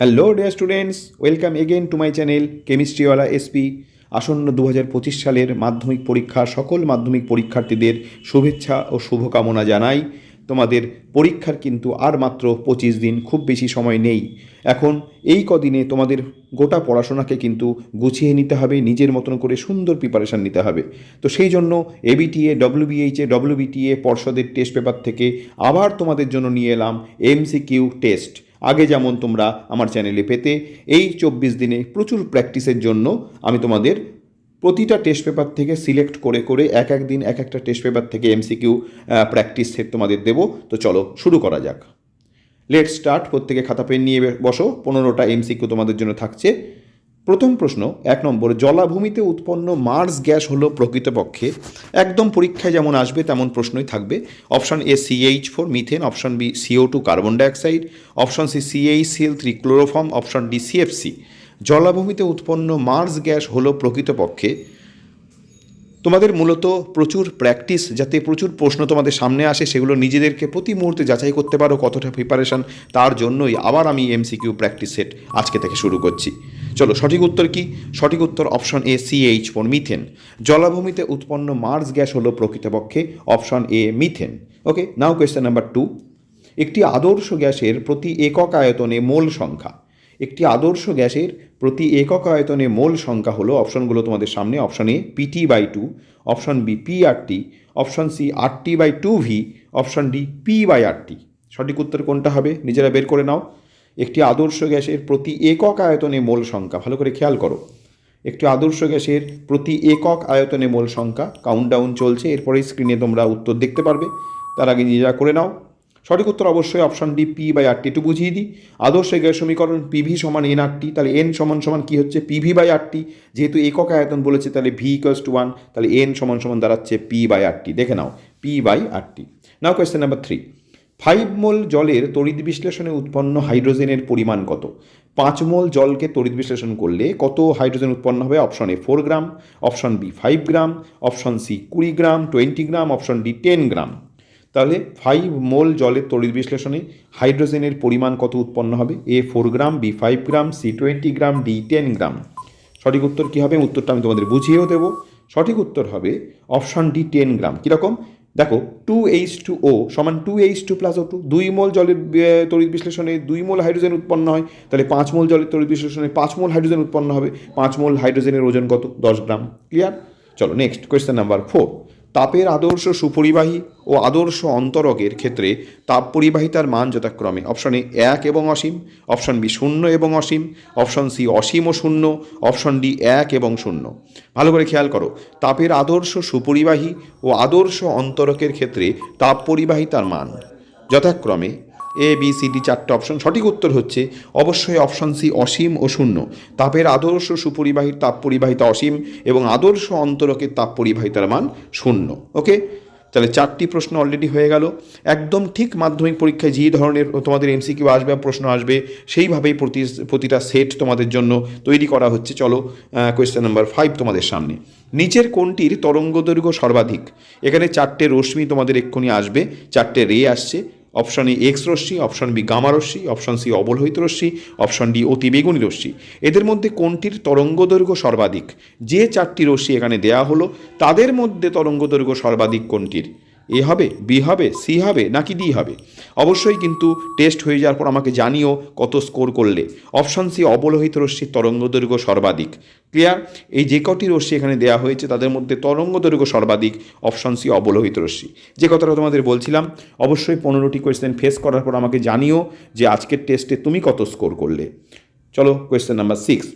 Hello dear students welcome again to my channel কেমিস্ট্রিওয়ালা SP আসন্ন দু হাজার পঁচিশ সালের মাধ্যমিক পরীক্ষা, সকল মাধ্যমিক পরীক্ষার্থীদের শুভেচ্ছা ও শুভকামনা জানাই। তোমাদের পরীক্ষার কিন্তু আর মাত্র পঁচিশ দিন খুব বেশি সময় নেই। এখন এই কদিনে তোমাদের গোটা পড়াশোনাকে কিন্তু গুছিয়ে নিতে হবে, নিজের মতন করে সুন্দর প্রিপারেশান নিতে হবে। তো সেই জন্য এবিটিএ ডব্লিউবিএইচএ ডব্লিউবিটিএ পর্ষদের টেস্ট পেপার থেকে আবার তোমাদের জন্য নিয়ে এলাম এমসিকিউ টেস্ট আগে যেমন তোমরা আমার চ্যানেলে পেতে, এই চব্বিশ দিনে প্রচুর প্র্যাকটিসের জন্য আমি তোমাদের প্রতিটা টেস্ট পেপার থেকে সিলেক্ট করে করে এক এক দিন এক একটা টেস্ট পেপার থেকে এমসিকিউ প্র্যাকটিস সেট তোমাদের দেবো। তো চলো শুরু করা যাক। লেট স্টার্ট প্রত্যেকে খাতা, পেন নিয়ে বসো। পনেরোটা এমসিকিউ তোমাদের জন্য থাকছে। প্রথম প্রশ্ন, এক নম্বর, জলাভূমিতে উৎপন্ন মার্স গ্যাস হলো প্রকৃতপক্ষে। একদম পরীক্ষায় যেমন আসবে, তেমন প্রশ্নই থাকবে। Option A CH four, methane. Option B CO two, carbon dioxide. Option C CH CL three chloroform option D CFC জলাভূমিতে উৎপন্ন মার্স গ্যাস হলো প্রকৃতপক্ষে। তোমাদের মূলত প্রচুর প্র্যাকটিস, যাতে প্রচুর প্রশ্ন তোমাদের সামনে আসে, সেগুলো নিজেদেরকে প্রতি মুহূর্তে যাচাই করতে পারো কতটা প্রিপারেশন তার জন্যই আবার আমি এমসিকিউ প্র্যাকটিস সেট আজকে থেকে শুরু করছি। চলো, সঠিক উত্তর কি? সঠিক উত্তর option A CH four methane জলাভূমিতে উৎপন্ন মার্স গ্যাস হলো প্রকৃতপক্ষে option A methane okay now question number two একটি আদর্শ গ্যাসের প্রতি একক আয়তনে মোল সংখ্যা। একটি আদর্শ গ্যাসের প্রতি একক আয়তনে মোল সংখ্যা হলো অপশনগুলো তোমাদের সামনে, option A PT by two option B P R T option C R T by two V option D P by R T সঠিক উত্তর কোনটা হবে? নিজেরা বের করে নাও। একটি আদর্শ গ্যাসের প্রতি একক আয়তনে মোল সংখ্যা, ভালো করে খেয়াল করো। একটি আদর্শ গ্যাসের প্রতি একক আয়তনে মোল সংখ্যা কাউন্টডাউন চলছে, এরপরে স্ক্রিনে তোমরা উত্তর দেখতে পারবে। তার আগে নিজেরা করে নাও। সঠিক উত্তর অবশ্যই option D P by RT একটু বুঝিয়ে দিই। আদর্শ গ্যাস সমীকরণ পিভি সমান এন আরটি তাহলে এন সমান সমান কী হচ্ছে? পিভি বাই আরটি যেহেতু একক আয়তন বলেছে, তাহলে ভি ইকোয়াস টু ওয়ান তাহলে এন সমান সমান দাঁড়াচ্ছে পি বাই আরটি দেখে নাও P by RT now question number three five mole জলের তড়িৎ বিশ্লেষণে উৎপন্ন হাইড্রোজেনের পরিমাণ কত? পাঁচ মোল জলকে তড়িৎ বিশ্লেষণ করলে কত হাইড্রোজেন উৎপন্ন হবে? Option A four gram, option B five gram, option C কুড়ি gram, twenty gram, option D ten gram. তাহলে ফাইভ মোল জলের তড়িৎ বিশ্লেষণে হাইড্রোজেনের পরিমাণ কত উৎপন্ন হবে? A four gram, B five gram, C twenty gram, D ten gram. সঠিক উত্তর কী হবে? উত্তরটা আমি তোমাদের বুঝিয়েও দেবো। সঠিক উত্তর হবে অপশন ডি টেন গ্রাম। কীরকম? দেখো টু এইচ টু ও সমান two H two plus O two দুই মোল জলের তড়িৎ বিশ্লেষণে দুই মোল হাইড্রোজেন উৎপন্ন হয়, তাহলে পাঁচ মোল জলের তড়িৎ বিশ্লেষণে পাঁচ মোল হাইড্রোজেন উৎপন্ন হবে, পাঁচ মোল হাইড্রোজেনের ওজন কত? দশ গ্রাম ক্লিয়ার চলো নেক্সট কোয়েশ্চেন নাম্বার ফোর তাপের আদর্শ সুপরিবাহী ও আদর্শ অন্তরকের ক্ষেত্রে তাপ পরিবাহিতার মান যথাক্রমে। অপশন এ এক এবং অসীম। অপশন বি শূন্য এবং অসীম। অপশন সি অসীম ও শূন্য। অপশন ডি এক এবং শূন্য। ভালো করে খেয়াল করো। তাপের আদর্শ সুপরিবাহী ও আদর্শ অন্তরকের ক্ষেত্রে তাপ পরিবাহিতার মান যথাক্রমে এ বি সি ডি চারটে অপশন সঠিক উত্তর হচ্ছে অবশ্যই অপশন সি অসীম ও শূন্য। তাপের আদর্শ সুপরিবাহীর তাপ পরিবাহিতা অসীম এবং আদর্শ অন্তরকের তাপ পরিবাহিতার মান শূন্য। ওকে? তাহলে চারটি প্রশ্ন অলরেডি হয়ে গেল। একদম ঠিক মাধ্যমিক পরীক্ষায় যে ধরনের তোমাদের এমসিকিউ আসবে প্রশ্ন আসবে, সেইভাবেই প্রতি, প্রতিটা সেট তোমাদের জন্য তৈরি করা হচ্ছে। চলো কোয়েশ্চেন নাম্বার ফাইভ তোমাদের সামনে। নিচের কোনটির তরঙ্গ দৈর্ঘ্য সর্বাধিক? এখানে চারটে রশ্মি তোমাদের এক্ষুনি আসবে, চারটে রে আসছে অপশন এ এক্স রশ্মি, অপশন বি গামা রশ্মি, অপশন সি অবলোহিত রশ্মি, অপশন ডি অতি বেগুনি রশ্মি। এদের মধ্যে কোনটির তরঙ্গ দৈর্ঘ্য সর্বাধিক? যে চারটি রশ্মি এখানে দেয়া হলো, তাদের মধ্যে তরঙ্গ দৈর্ঘ্য সর্বাধিক কোনটির? এ হবে, বি হবে, সি হবে, নাকি ডি হবে? অবশ্যই কিন্তু টেস্ট হয়ে যাওয়ার পর আমাকে জানিও কত স্কোর করলে। অপশন সি অবলোহিত রশ্মির তরঙ্গ দৈর্ঘ্য সর্বাধিক। ক্লিয়ার এই যে কটি রশ্মি এখানে দেওয়া হয়েছে, তাদের মধ্যে তরঙ্গ দৈর্ঘ্য সর্বাধিক অপশন সি অবলোহিত রশ্মি। যে কথাটা তোমাদের বলছিলাম, অবশ্যই পনেরোটি কোয়েশ্চেন ফেস করার পর আমাকে জানিও যে আজকের টেস্টে তুমি কত স্কোর করলে। চলো কোয়েশ্চেন নাম্বার সিক্স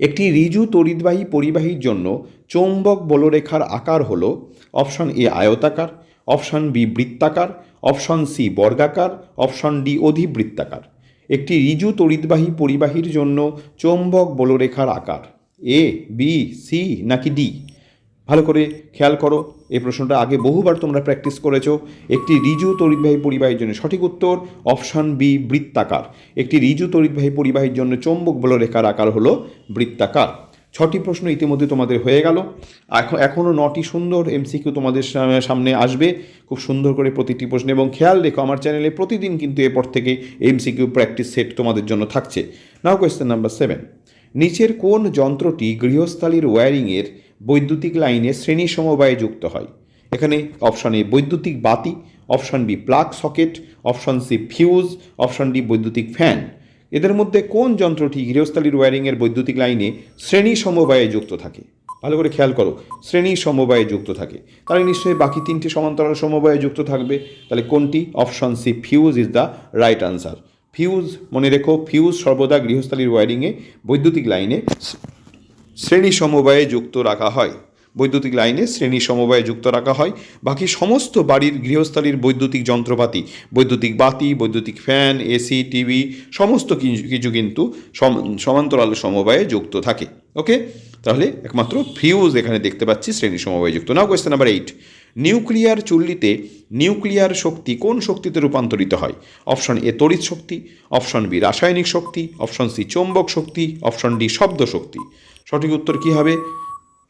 একটি ঋজু তড়িৎবাহী পরিবাহীর জন্য চৌম্বক বলরেখার আকার হল অপশন এ আয়তাকার, অপশন বি বৃত্তাকার, অপশন সি বর্গাকার, অপশন ডি অধিবৃত্তাকার। একটি ঋজু তড়িৎবাহী পরিবাহীর জন্য চৌম্বক বলরেখার আকার, এ, বি, সি নাকি ডি? ভালো করে খেয়াল করো। এই প্রশ্নটা আগে বহুবার তোমরা প্র্যাকটিস করেছ। একটি রিজু তড়িৎবাহী পরিবাহীর জন্য সঠিক উত্তর অপশান বি বৃত্তাকার। একটি রিজু তড়িৎবাহী পরিবাহীর জন্য চৌম্বক বলরেখার আকার হলো বৃত্তাকার। ছটি প্রশ্ন ইতিমধ্যে তোমাদের হয়ে গেল। এখন এখনও নটি সুন্দর এমসিকিউ তোমাদের সামনে আসবে। খুব সুন্দর করে প্রতিটি প্রশ্ন এবং খেয়াল রেখো, আমার চ্যানেলে প্রতিদিন কিন্তু এরপর থেকে এমসিকিউ প্র্যাকটিস সেট তোমাদের জন্য থাকছে। নাও কোয়েশ্চেন নাম্বার সেভেন নিচের কোন যন্ত্রটি গৃহস্থালির ওয়্যারিংয়ের বৈদ্যুতিক লাইনে শ্রেণি সমবায়ে যুক্ত হয়। এখানে অপশন এ বৈদ্যুতিক বাতি option B plug socket option C fuse option D বৈদ্যুতিক ফ্যান এদের মধ্যে কোন যন্ত্রটি গৃহস্থালির ওয়্যারিংয়ের বৈদ্যুতিক লাইনে শ্রেণি সমবায়ে যুক্ত থাকে? ভালো করে খেয়াল করো, শ্রেণি সমবায়ে যুক্ত থাকে। তাহলে নিশ্চয়ই বাকি তিনটি সমান্তরাল সমবায়ে যুক্ত থাকবে। তাহলে কোনটি? Option C fuse is the right answer fuse মনে রেখো ফিউজ সর্বদা গৃহস্থালির ওয়্যারিংয়ে বৈদ্যুতিক লাইনে শ্রেণি সমবায়ে যুক্ত রাখা হয়। বৈদ্যুতিক লাইনে শ্রেণি সমবায়ে যুক্ত রাখা হয়। বাকি সমস্ত বাড়ির গৃহস্থালির বৈদ্যুতিক যন্ত্রপাতি, বৈদ্যুতিক বাতি, বৈদ্যুতিক ফ্যান, এসি, টিভি, সমস্ত কিছু কিন্তু সম- সমান্তরাল সমবায়ে যুক্ত থাকে। ওকে? তাহলে একমাত্র ফিউজ এখানে দেখতে পাচ্ছি শ্রেণি সমবায়ে যুক্ত। Now question number eight nuclear চুল্লিতে nuclear শক্তি কোন শক্তিতে রূপান্তরিত হয়? অপশন এ তড়িৎ শক্তি অপশন বি রাসায়নিক শক্তি অপশন সি চৌম্বক শক্তি অপশন ডি শব্দ শক্তি। সঠিক উত্তর কী হবে?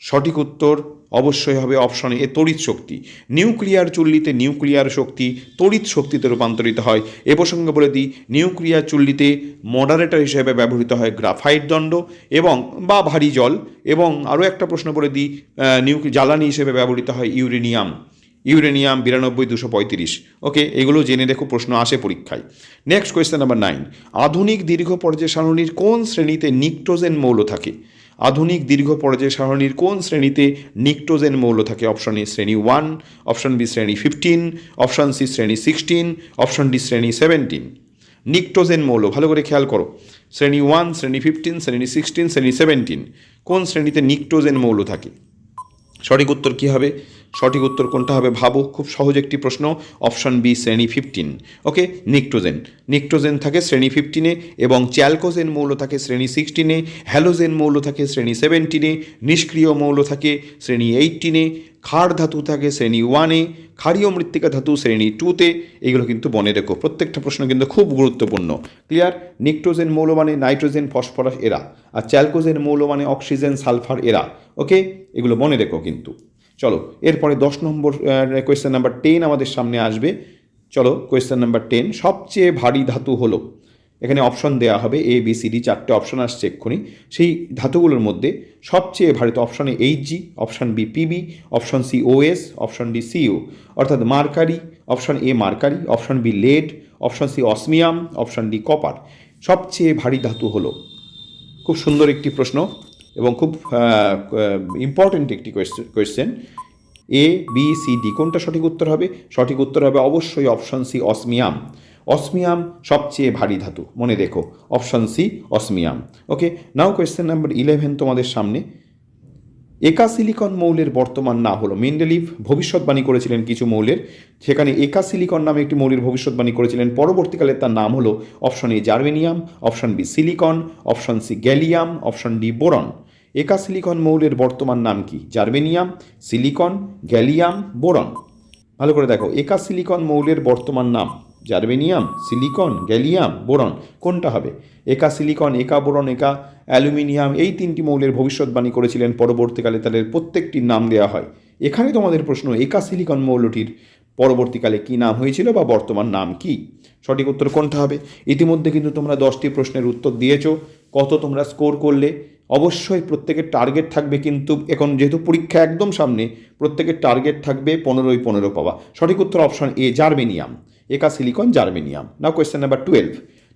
সঠিক উত্তর অবশ্যই হবে অপশন এ তড়িৎ শক্তি। নিউক্লিয়ার চুল্লিতে নিউক্লিয়ার শক্তি তড়িৎ শক্তিতে রূপান্তরিত হয়। এ প্রসঙ্গে বলে দিই, নিউক্লিয়ার চুল্লিতে মডারেটর হিসেবে ব্যবহৃত হয় গ্রাফাইট দণ্ড এবং বা ভারী জল এবং আরও একটা প্রশ্ন বলে দিই নিউ, জ্বালানি হিসেবে ব্যবহৃত হয় ইউরেনিয়াম। ইউরেনিয়াম বিরানব্বই, দুশো পঁয়ত্রিশ। ওকে, এগুলো জেনে রেখো প্রশ্ন আসে পরীক্ষায়। নেক্সট কোয়েশ্চেন নাম্বার নাইন আধুনিক দীর্ঘ পর্যায় সারণীর কোন শ্রেণীতে নিক্টোজেন মৌল থাকে? আধুনিক দীর্ঘ পর্যায় সারণীর কোন শ্রেণীতে নিকটোজেন মৌল থাকে? অপশন এ শ্রেণি ওয়ান অপশন বি শ্রেণি ফিফটিন অপশন সি শ্রেণি সিক্সটিন অপশন ডি শ্রেণি সেভেন্টিন নিকটোজেন মৌল, ভালো করে খেয়াল করো। শ্রেণি ওয়ান শ্রেণি ফিফটিন শ্রেণি সিক্সটিন শ্রেণি সেভেন্টিন কোন শ্রেণীতে নিকটোজেন মৌল থাকে? সঠিক উত্তর কী হবে? সঠিক উত্তর কোনটা হবে ভাবো, খুব সহজ একটি প্রশ্ন, অপশন বি, শ্রেণি ফিফটিন ওকে, নিক্টোজেন। নিক্টোজেন থাকে শ্রেণি ফিফটিনে এবং চ্যালকোজেন মৌল থাকে শ্রেণি সিক্সটিনে হ্যালোজেন মৌল থাকে শ্রেণি সেভেন্টিনে নিষ্ক্রিয় মৌল থাকে শ্রেণি এইটিনে ক্ষার ধাতু থাকে শ্রেণি ওয়ানে ক্ষারীয় মৃত্তিকা ধাতু শ্রেণি টুতে এগুলো কিন্তু মনে রেখো প্রত্যেকটা প্রশ্ন কিন্তু খুব গুরুত্বপূর্ণ। ক্লিয়ার নিক্টোজেন মৌল মানে নাইট্রোজেন, ফসফরাস, এরা। আর চ্যালকোজেন মৌল মানে অক্সিজেন, সালফার, এরা। ওকে, এগুলো মনে রেখো কিন্তু। চলো, এরপরে দশ নম্বর কোয়েশ্চেন নাম্বার টেন আমাদের সামনে আসবে। চলো কোয়েশ্চেন নাম্বার টেন সবচেয়ে ভারী ধাতু হলো। এখানে অপশন দেওয়া হবে এ বি সি ডি চারটে অপশন আসছে এক্ষুনি। সেই ধাতুগুলোর মধ্যে সবচেয়ে ভারী তো অপশনে H G option B PB option C OS option D CO অর্থাৎ mercury option A mercury option B lead option C osmium option D copper সবচেয়ে ভারী ধাতু হলো। খুব সুন্দর একটি প্রশ্ন। এবং খুব ইম্পর্ট্যান্ট একটি question A B C D কোনটা সঠিক উত্তর হবে? সঠিক উত্তর হবে অবশ্যই অপশন সি অসমিয়াম। অসমিয়াম সবচেয়ে ভারী ধাতু, মনে রেখো। Option C osmium. Okay now question number eleven তোমাদের সামনে। একা সিলিকন মৌলের বর্তমান না হলো মেন্ডেলিভ ভবিষ্যৎবাণী করেছিলেন কিছু মৌলের। সেখানে একা সিলিকন নামে একটি মৌলের ভবিষ্যৎবাণী করেছিলেন, পরবর্তীকালে তার নাম হলো option A germanium option B silicon option C gallium option D boron একা সিলিকন মৌলের বর্তমান নাম কি? Germanium, silicon, gallium, boron. ভালো করে দেখো, একা সিলিকন মৌলের বর্তমান নাম। জার্মেনিয়াম, সিলিকন, গ্যালিয়াম, বোরন, কোনটা হবে? একা সিলিকন, একা বোরন, একা অ্যালুমিনিয়াম, এই তিনটি মৌলের ভবিষ্যৎবাণী করেছিলেন, পরবর্তীকালে তাদের প্রত্যেকটির নাম দেওয়া হয়। এখানে তোমাদের প্রশ্ন, একা সিলিকন মৌলটির পরবর্তীকালে কি নাম হয়েছিল বা বর্তমান নাম কি? সঠিক উত্তর কোনটা হবে? ইতিমধ্যে কিন্তু তোমরা দশটি প্রশ্নের উত্তর দিয়েছ। কত তোমরা স্কোর করলে? অবশ্যই প্রত্যেকের টার্গেট থাকবে কিন্তু এখন যেহেতু পরীক্ষা একদম সামনে, প্রত্যেকের টার্গেট থাকবে পনেরোই পনেরো পাওয়া। সঠিক উত্তর অপশন এ জার্মেনিয়াম একা silicon germanium now question number twelve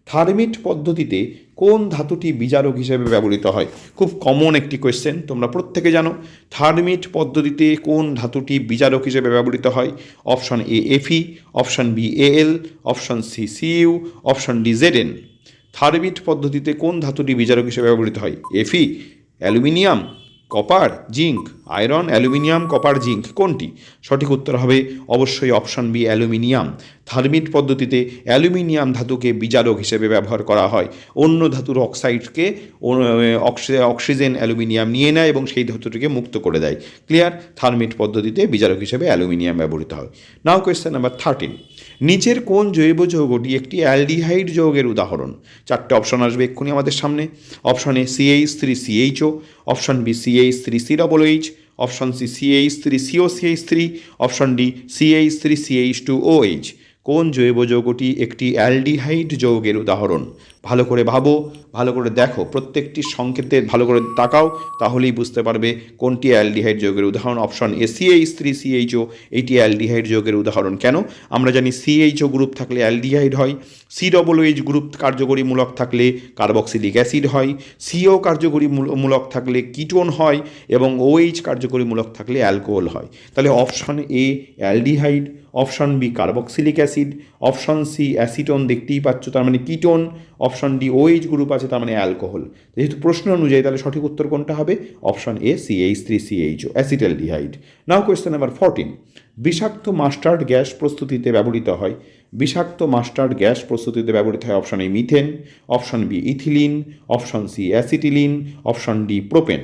thermite পদ্ধতিতে কোন ধাতুটি বিজারক হিসেবে ব্যবহৃত হয়? খুব কমন একটি কোয়েশ্চেন তোমরা প্রত্যেকে জানো। থার্মিট পদ্ধতিতে কোন ধাতুটি বিজারক হিসেবে ব্যবহৃত হয়? Option A Fe option B A L option C CU option D ZN thermite পদ্ধতিতে কোন ধাতুটি বিজারক হিসেবে ব্যবহৃত হয়? Fe aluminium, copper, zinc, iron, aluminium, copper, zinc, কোনটি? সঠিক উত্তর হবে অবশ্যই অপশন বি, অ্যালুমিনিয়াম। থার্মিট পদ্ধতিতে অ্যালুমিনিয়াম ধাতুকে বিজারক হিসেবে ব্যবহার করা হয়। অন্য ধাতুর অক্সাইডকে অক্সি- অক্সিজেন অ্যালুমিনিয়াম নিয়ে নেয় এবং সেই ধাতুটিকে মুক্ত করে দেয়। ক্লিয়ার? থার্মিট পদ্ধতিতে বিজারক হিসেবে অ্যালুমিনিয়াম ব্যবহৃত হয়। নাও কোয়েশ্চেন নাম্বার থার্টিন নিচের কোন জৈব যৌগটি একটি অ্যালডিহাইড যৌগের উদাহরণ। চারটে অপশন আসবে এক্ষুনি আমাদের সামনে। Option A CH three CHO option B CH three C double H option C CH three CO CH three option D CH three CH two O H কোন জৈব যৌগটি একটি অ্যালডিহাইড যৌগের উদাহরণ। ভালো করে ভাবো, ভালো করে দেখো। প্রত্যেকটি সংকেতে ভালো করে তাকাও, তাহলেই বুঝতে পারবে কোনটি অ্যালডিহাইড যৌগের উদাহরণ। Option A CH three CHO eighty aldehyde যৌগের উদাহরণ। কেন? আমরা জানি সিএইচও গ্রুপ থাকলে অ্যালডিহাইড হয় সি ডবল এইচ গ্রুপ কার্যকরী মূলক থাকলে কার্বক্সিলিক অ্যাসিড হয় সিও কার্যকরী মূলক থাকলে কিটোন হয় এবং ওএইচ কার্যকরী মূলক থাকলে অ্যালকোহল হয়। তাহলে option A, aldehyde, option B, carboxylic acid, option C, acetone, দেখতেই পাচ্ছ তার মানে ketone option D O H group আছে, তার মানে অ্যালকোহল। যেহেতু প্রশ্ন অনুযায়ী তাহলে সঠিক উত্তর কোনটা হবে? Option A CH three CHO acetaldehyde. Now question number fourteen বিষাক্ত মাস্টার্ড গ্যাস প্রস্তুতিতে ব্যবহৃত হয়। বিষাক্ত মাস্টার্ড গ্যাস প্রস্তুতিতে ব্যবহৃত হয় option A methane, option B ethylene, option C acetylene, option D propane.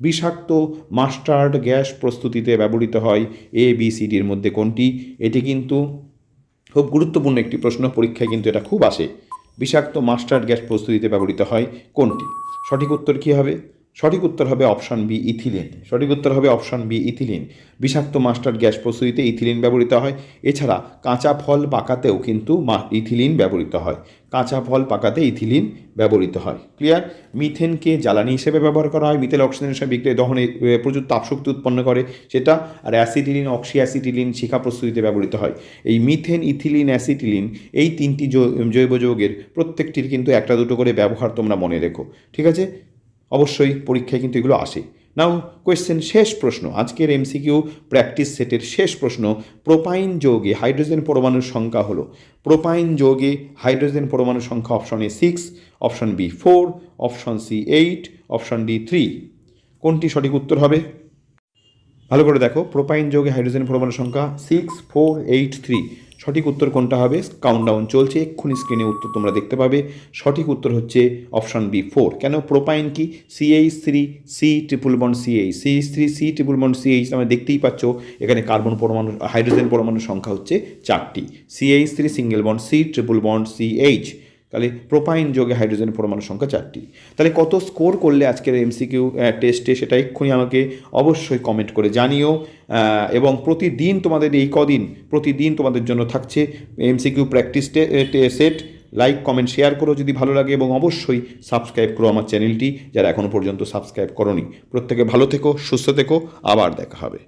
বিষাক্ত মাস্টার্ড গ্যাস প্রস্তুতিতে ব্যবহৃত হয় এ, বি, সি ডির মধ্যে কোনটি? এটি কিন্তু খুব গুরুত্বপূর্ণ একটি প্রশ্ন, পরীক্ষায় কিন্তু এটা খুব আসে। বিষাক্ত মাস্টার্ড গ্যাস প্রস্তুতিতে ব্যবহৃত হয় কোনটি? সঠিক উত্তর কী হবে? সঠিক উত্তর হবে অপশন বি, ইথিলিন। সঠিক উত্তর হবে অপশন বি, ইথিলিন। বিষাক্ত মাস্টার্ড গ্যাস প্রস্তুতিতে ইথিলিন ব্যবহৃত হয়। এছাড়া কাঁচা ফল পাকাতেও কিন্তু ইথিলিন ব্যবহৃত হয়। কাঁচা ফল পাকাতে ইথিলিন ব্যবহৃত হয়। ক্লিয়ার? মিথেনকে জ্বালানি হিসেবে ব্যবহার করা হয়। মিথেল অক্সিজেন হিসেবে বিক্রিয়া দহনে প্রচুর তাপশক্তি উৎপন্ন করে। সেটা আর অ্যাসিটিলিন অক্সি অ্যাসিটিলিন শিখা প্রস্তুতিতে ব্যবহৃত হয়। এই মিথেন, ইথিলিন, অ্যাসিটিলিন এই তিনটি জৈব যৌগের প্রত্যেকটির কিন্তু একটা দুটো করে ব্যবহার তোমরা মনে রেখো। ঠিক আছে? অবশ্যই পরীক্ষায় কিন্তু এগুলো আসে। নাও কোয়েশ্চেন শেষ প্রশ্ন। আজকের এমসিকিউ প্র্যাকটিস সেটের শেষ প্রশ্ন প্রোপাইন যৌগে হাইড্রোজেন পরমাণুর সংখ্যা হলো। প্রোপাইন যৌগে হাইড্রোজেন পরমাণুর সংখ্যা option A six option B four option C eight option D three কোনটি সঠিক উত্তর হবে? ভালো করে দেখো। প্রোপাইন যৌগে হাইড্রোজেন পরমাণুর সংখ্যা সিক্স ফোর এইট থ্রি সঠিক উত্তর কোনটা হবে? কাউন্টডাউন চলছে, এক্ষুনি স্ক্রিনে উত্তর তোমরা দেখতে পাবে। সঠিক উত্তর হচ্ছে অপশন বি ফোর কেন প্রোপাইন কি? CH three C triple bond CH CH three C triple bond CH আমরা দেখতেই পাচ্ছ, এখানে কার্বন পরমাণু হাইড্রোজেন পরমাণুর সংখ্যা হচ্ছে চারটি। CH three single bond C triple bond CH তাহলে প্রোপাইন যোগে হাইড্রোজেন পরমাণু সংখ্যা চারটি। তাহলে কত স্কোর করলে আজকের এমসিকিউ টেস্টে সেটা এক্ষুনি আমাকে অবশ্যই কমেন্ট করে জানিও। এবং প্রতিদিন তোমাদের এই কদিন, প্রতিদিন তোমাদের জন্য থাকছে MCQ practice set like comment share করো যদি ভালো লাগে এবং অবশ্যই সাবস্ক্রাইব করো আমার চ্যানেলটি যারা এখনও পর্যন্ত সাবস্ক্রাইব করনি। প্রত্যেকে ভালো থেকো, সুস্থ থেকো, আবার দেখা হবে।